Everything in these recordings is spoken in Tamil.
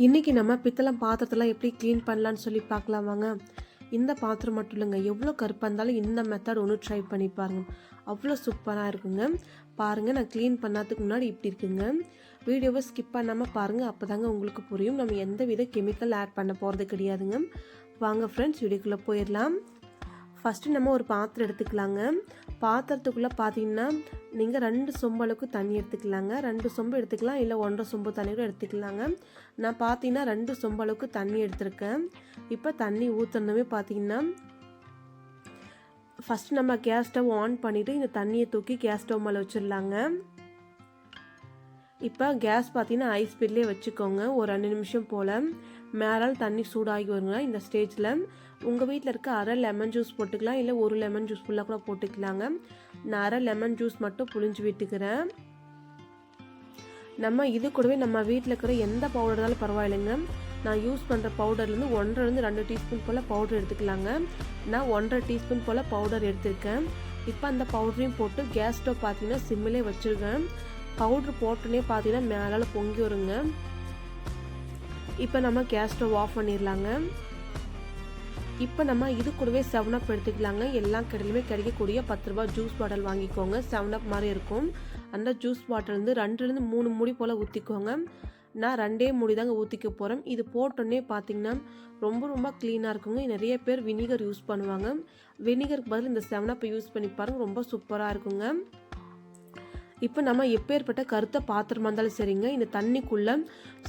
இன்றைக்கி நம்ம பித்தளை பாத்திரத்தெல்லாம் எப்படி க்ளீன் பண்ணலான்னு சொல்லி பார்க்கலாம் வாங்க. இந்த பாத்திரம் மட்டும் இல்லைங்க எவ்வளோ கருப்பாக இருந்தாலும் இந்த மெத்தட் ஒன்று ட்ரை பண்ணி பாருங்க. அவ்வளோ சூப்பராக இருக்குங்க. பாருங்கள் நான் க்ளீன் பண்ணாதுக்கு முன்னாடி இப்படி இருக்குங்க. வீடியோவை ஸ்கிப் பண்ணாமல் பாருங்கள் அப்போ தாங்க உங்களுக்கு புரியும். நம்ம எந்த வித கெமிக்கல் ஆட் பண்ண போகிறது கிடையாதுங்க. வாங்க ஃப்ரெண்ட்ஸ் வீடியோக்குள்ளே போயிடலாம். ஃபஸ்ட்டு நம்ம ஒரு பாத்திரம் எடுத்துக்கலாங்க. பாத்திரத்துக்குள்ளே பார்த்தீங்கன்னா நீங்கள் ரெண்டு சொம்பு அளவுக்கு தண்ணி எடுத்துக்கலாங்க. ரெண்டு சொம்பு எடுத்துக்கலாம் இல்லை ஒன்றரை சொம்பு தண்ணி கூட எடுத்துக்கலாங்க. நான் பார்த்தீங்கன்னா ரெண்டு சொம்பு அளவுக்கு தண்ணி எடுத்திருக்கேன். இப்போ தண்ணி ஊற்றுனவே பார்த்தீங்கன்னா ஃபஸ்ட்டு நம்ம கேஸ் ஸ்டவ் ஆன் பண்ணிவிட்டு இந்த தண்ணியை தூக்கி கேஸ் ஸ்டவ் மேலே வச்சிடலாங்க. இப்போ கேஸ் பார்த்தீங்கன்னா ஹை ஸ்பீட்லேயே வச்சுக்கோங்க. ஒரு ரெண்டு நிமிஷம் போல். மேலால் தண்ணி சூடாகி வருங்க இந்த ஸ்டேஜில் உங்கள் வீட்டில் இருக்க அரை லெமன் ஜூஸ் போட்டுக்கலாம். இல்லை ஒரு லெமன் ஜூஸ் ஃபுல்லாக கூட போட்டுக்கலாங்க. நான் அரை லெமன் ஜூஸ் மட்டும் புளிஞ்சு விட்டுக்கிறேன். நம்ம இது கூடவே நம்ம வீட்டில் இருக்கிற எந்த பவுடர் இருந்தாலும் பரவாயில்லைங்க. நான் யூஸ் பண்ணுற பவுடர்லேருந்து ஒன்றரைலேருந்து ரெண்டு டீஸ்பூன் போல் பவுடர் எடுத்துக்கலாங்க. நான் ஒன்றரை டீஸ்பூன் போல் பவுடர் எடுத்திருக்கேன். இப்போ அந்த பவுடரையும் போட்டு கேஸ் ஸ்டவ் பார்த்தீங்கன்னா சிம்மிலே வச்சுருக்கேன். பவுட்ரு போட்டோன்னே பார்த்தீங்கன்னா மேலால் பொங்கி வருங்க. இப்போ நம்ம கேஸ் ஸ்டவ் ஆஃப் பண்ணிடலாங்க இப்போ நம்ம இது கூடவே செவன் அப் எடுத்துக்கலாங்க. எல்லா கடையிலுமே கிடைக்கக்கூடிய பத்து ரூபா ஜூஸ் பாட்டில் வாங்கிக்கோங்க. செவன் அப் மாதிரி இருக்கும். அந்த ஜூஸ் பாட்டில் இருந்து ரெண்டுலேருந்து மூணு மூடி போல் ஊற்றிக்கோங்க நான் ரெண்டே மூடி தாங்க ஊற்றிக்க போகிறேன் இது போட்டோன்னே பார்த்தீங்கன்னா ரொம்ப ரொம்ப க்ளீனாக இருக்குங்க. நிறைய பேர் வினிகர் யூஸ் பண்ணுவாங்க. வினிகருக்கு பதில் இந்த செவன் யூஸ் பண்ணி பாருங்கள் ரொம்ப சூப்பராக இருக்குங்க. இப்போ நம்ம எப்பேற்பட்ட கருத்த பாத்திரமா இருந்தாலும் சரிங்க. இந்த தண்ணிக்குள்ளே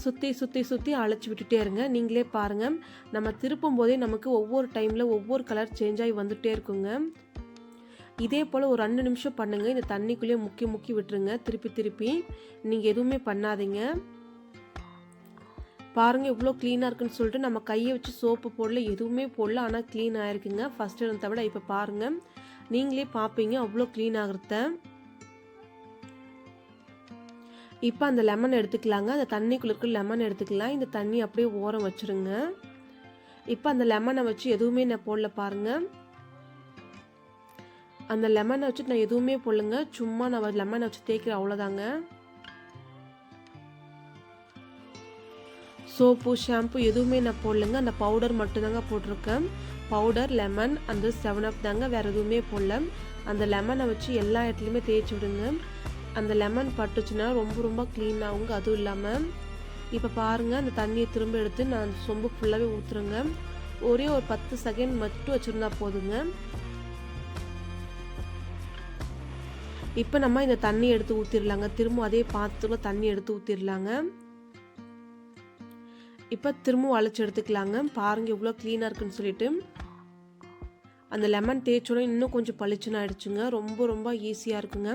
சுற்றி சுற்றி சுற்றி அழைச்சி விட்டுட்டே இருங்க. நீங்களே பாருங்கள் நம்ம திருப்பும் போதே நமக்கு ஒவ்வொரு டைமில் ஒவ்வொரு கலர் சேஞ்ச் ஆகி வந்துகிட்டே இருக்குங்க. இதே போல் ஒரு ரெண்டு நிமிஷம் பண்ணுங்கள் இந்த தண்ணிக்குள்ளேயே முக்கி முக்கி விட்டுருங்க. திருப்பி திருப்பி. நீங்கள் எதுவுமே பண்ணாதீங்க. பாருங்கள் இவ்வளோ க்ளீனாக இருக்குன்னு சொல்லிட்டு நம்ம கையை வச்சு சோப்பு போடல எதுவுமே போடல. ஆனால் க்ளீன் ஆகிருக்குங்க ஃபஸ்ட்டு இருந்த விட இப்போ பாருங்கள் நீங்களே பார்ப்பீங்க. அவ்வளோ க்ளீன் ஆகிறத. இப்போ அந்த லெமன் எடுத்துக்கலாங்க. அந்த தண்ணிக்குள்ளே இருக்க லெமன் எடுத்துக்கலாம். இந்த தண்ணி அப்படியே ஓரம் வச்சுருங்க. இப்போ அந்த லெமனை வச்சு எதுவுமே நான் போடல பாருங்க. அந்த லெமனை வச்சு நான் எதுவுமே போடலுங்க. சும்மா நான் லெமனை வச்சு தேய்க்கிறேன். அவ்வளோதாங்க சோப்பு ஷாம்பு எதுவுமே நான் போடலங்க. அந்த பவுடர் மட்டும்தாங்க போட்டிருக்கேன். பவுடர் லெமன் அந்த செவன் அப் தாங்க. வேறு எதுவுமே போடல. அந்த லெமனை வச்சு எல்லா இடத்துலையுமே தேய்ச்சி விடுங்க. அந்த லெமன் பட்டுச்சுன்னா ரொம்ப ரொம்ப க்ளீன் ஆகுங்க. அதுவும் இல்லாமல் இப்போ பாருங்கள் அந்த தண்ணியை திரும்ப எடுத்து நான் சொம்பு ஃபுல்லாகவே ஊற்றுருங்க ஒரே ஒரு பத்து செகண்ட் மட்டும் வச்சுருந்தா போதுங்க. இப்போ நம்ம இந்த தண்ணி எடுத்து ஊற்றிடலாங்க திரும்ப அதே பாத்திரத்துல தண்ணி எடுத்து ஊற்றிடலாங்க இப்போ திரும்பவும் அழைச்சி எடுத்துக்கலாங்க. பாருங்கள் எவ்வளோ க்ளீனாக இருக்குன்னு சொல்லிட்டு. அந்த லெமன் தேய்ச்சோடனே இன்னும் கொஞ்சம் பளிச்சுன்னு ஆயிடுச்சுங்க. ரொம்ப ரொம்ப ஈஸியாக இருக்குங்க.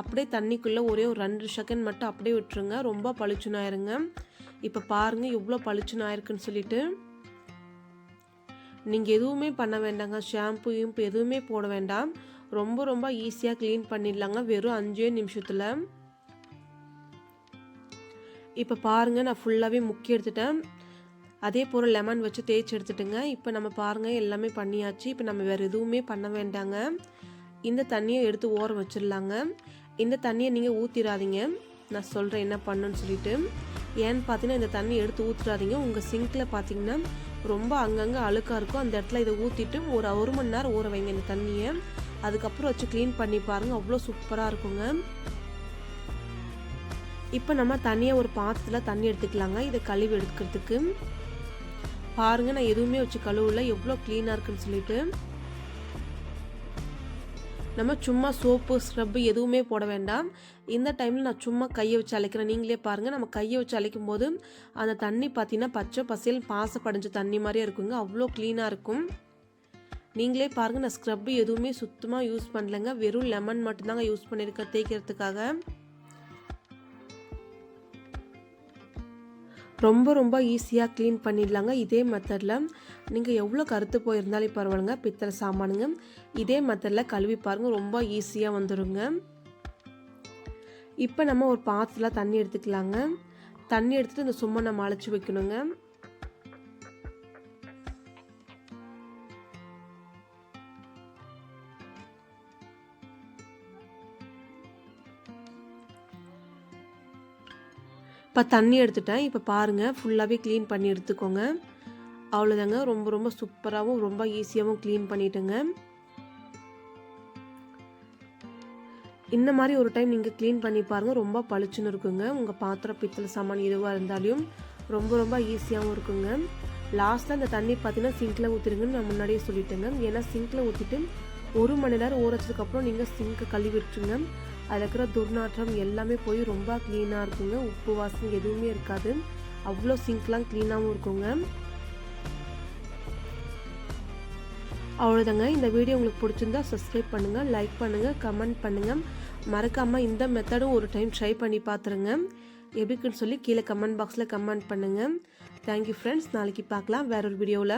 அப்படியே தண்ணிக்குள்ளே ஒரே ஒரு ரெண்டு செகண்ட் மட்டும் அப்படியே விட்டுருங்க. ரொம்ப பளிச்சுன்னு ஆயிருங்க. இப்போ பாருங்கள் எவ்வளோ பளிச்சுன்னு ஆயிருக்குன்னு சொல்லிட்டு. நீங்கள் எதுவுமே பண்ண வேண்டாங்க. ஷாம்பு இம்பு எதுவுமே போட வேண்டாம். ரொம்ப ரொம்ப ஈஸியாக க்ளீன் பண்ணிடலாங்க. வெறும் அஞ்சே நிமிஷத்தில். இப்போ பாருங்கள் நான் ஃபுல்லாகவே முக்கி எடுத்துட்டேன். அதே போல் லெமன் வச்சு தேய்ச்சி எடுத்துட்டுங்க. இப்போ நம்ம பாருங்கள் எல்லாமே பண்ணியாச்சு. இப்போ நம்ம வேறு எதுவுமே பண்ண வேண்டாங்க. இந்த தண்ணியை எடுத்து ஓரம் வச்சிடலாங்க. இந்த தண்ணியை நீங்கள் ஊற்றிடாதீங்க நான் சொல்கிறேன் என்ன பண்ணுன்னு சொல்லிட்டு. ஏன்னு பார்த்தீங்கன்னா இந்த தண்ணி எடுத்து ஊற்றிடாதீங்க உங்கள் சிங்கில் பார்த்தீங்கன்னா ரொம்ப அங்கங்கே அழுக்காக இருக்கும். அந்த இடத்துல இதை ஊற்றிட்டு ஒரு ஒரு மணி நேரம் ஊற வைங்க இந்த தண்ணியை. அதுக்கப்புறம் வச்சு க்ளீன் பண்ணி பாருங்கள் அவ்வளோ சூப்பராக இருக்குங்க. இப்போ நம்ம தனியாக ஒரு பாத்திரத்தில் தண்ணி எடுத்துக்கலாங்க. இதை கழுவி எடுக்கிறதுக்கு. பாருங்கள் நான் எதுவுமே வச்சு கழுவல. எவ்வளோ க்ளீனாக இருக்குன்னு சொல்லிட்டு. நம்ம சும்மா சோப்பு ஸ்க்ரப்பு எதுவுமே போட வேண்டாம். இந்த டைமில் நான் சும்மா கையை வச்சு அழைக்கிறேன். நீங்களே பாருங்கள் நம்ம கையை வச்சு அழைக்கும் போது அந்த தண்ணி பார்த்தீங்கன்னா பச்சை பசையில் பாச படிஞ்ச தண்ணி மாதிரியே இருக்குங்க. அவ்வளோ க்ளீனாக இருக்கும். நீங்களே பாருங்கள் நான் ஸ்க்ரப்பு எதுவுமே சுத்தமாக யூஸ் பண்ணலைங்க. வெறும் லெமன் மட்டும்தாங்க யூஸ் பண்ணியிருக்கேன் தேய்க்கிறதுக்காக. ரொம்ப ரொம்ப ஈஸியாக க்ளீன் பண்ணிடலாங்க. இதே மெத்தடில் நீங்கள் எவ்வளோ கருத்து போயிருந்தாலும் பரவாயில்லைங்க. பித்தளை சாமானுங்க. இதே மெத்தடில் கழுவி பாருங்கள் ரொம்ப ஈஸியாக வந்துடுங்க இப்போ நம்ம ஒரு பாத்திரத்தில் தண்ணி எடுத்துக்கலாங்க. தண்ணி எடுத்துகிட்டு இந்த சும்மா நம்ம அழைச்சி வைக்கணுங்க. இப்போ தண்ணி எடுத்துட்டேன். இப்போ பாருங்கள் ஃபுல்லாகவே க்ளீன் பண்ணி எடுத்துக்கோங்க. அவ்வளோதாங்க ரொம்ப ரொம்ப சூப்பராகவும் ரொம்ப ஈஸியாகவும் க்ளீன் பண்ணிட்டேங்க. இந்த மாதிரி ஒரு டைம் நீங்கள் க்ளீன் பண்ணி பாருங்கள் ரொம்ப பளிச்சுன்னு இருக்குங்க. உங்கள் பாத்திரம் பித்தளை சாமான் எதுவாக இருந்தாலும் ரொம்ப ரொம்ப ஈஸியாகவும் இருக்குங்க. லாஸ்ட்டில் அந்த தண்ணி பார்த்தீங்கன்னா சிங்கில் ஊற்றிடுங்கன்னு நான் முன்னாடியே சொல்லிட்டேங்க. ஏன்னா சிங்கில் ஊற்றிட்டு ஒரு மணி நேரம் ஊறச்சதுக்கப்புறம் நீங்கள் சிங்கை கழுவி விட்டுருங்க அதில் இருக்கிற துர்நாற்றம் எல்லாமே போய் ரொம்ப க்ளீனாக இருக்குங்க. உப்பு வாசனை எதுவுமே இருக்காது. அவ்வளோ சிங்க்லாம் க்ளீனாகவும் இருக்குங்க. அவ்வளோதாங்க இந்த வீடியோ உங்களுக்கு பிடிச்சிருந்தா சப்ஸ்கிரைப் பண்ணுங்கள் லைக் பண்ணுங்கள் கமெண்ட் பண்ணுங்கள் மறக்காமல் இந்த மெத்தடும் ஒரு டைம் ட்ரை பண்ணி பார்த்துருங்க எப்படிக்குன்னு சொல்லி கீழே கமெண்ட் பாக்ஸில் கமெண்ட் பண்ணுங்கள் தேங்க்யூ ஃப்ரெண்ட்ஸ் நாளைக்கு பார்க்கலாம் வேற ஒரு வீடியோவில்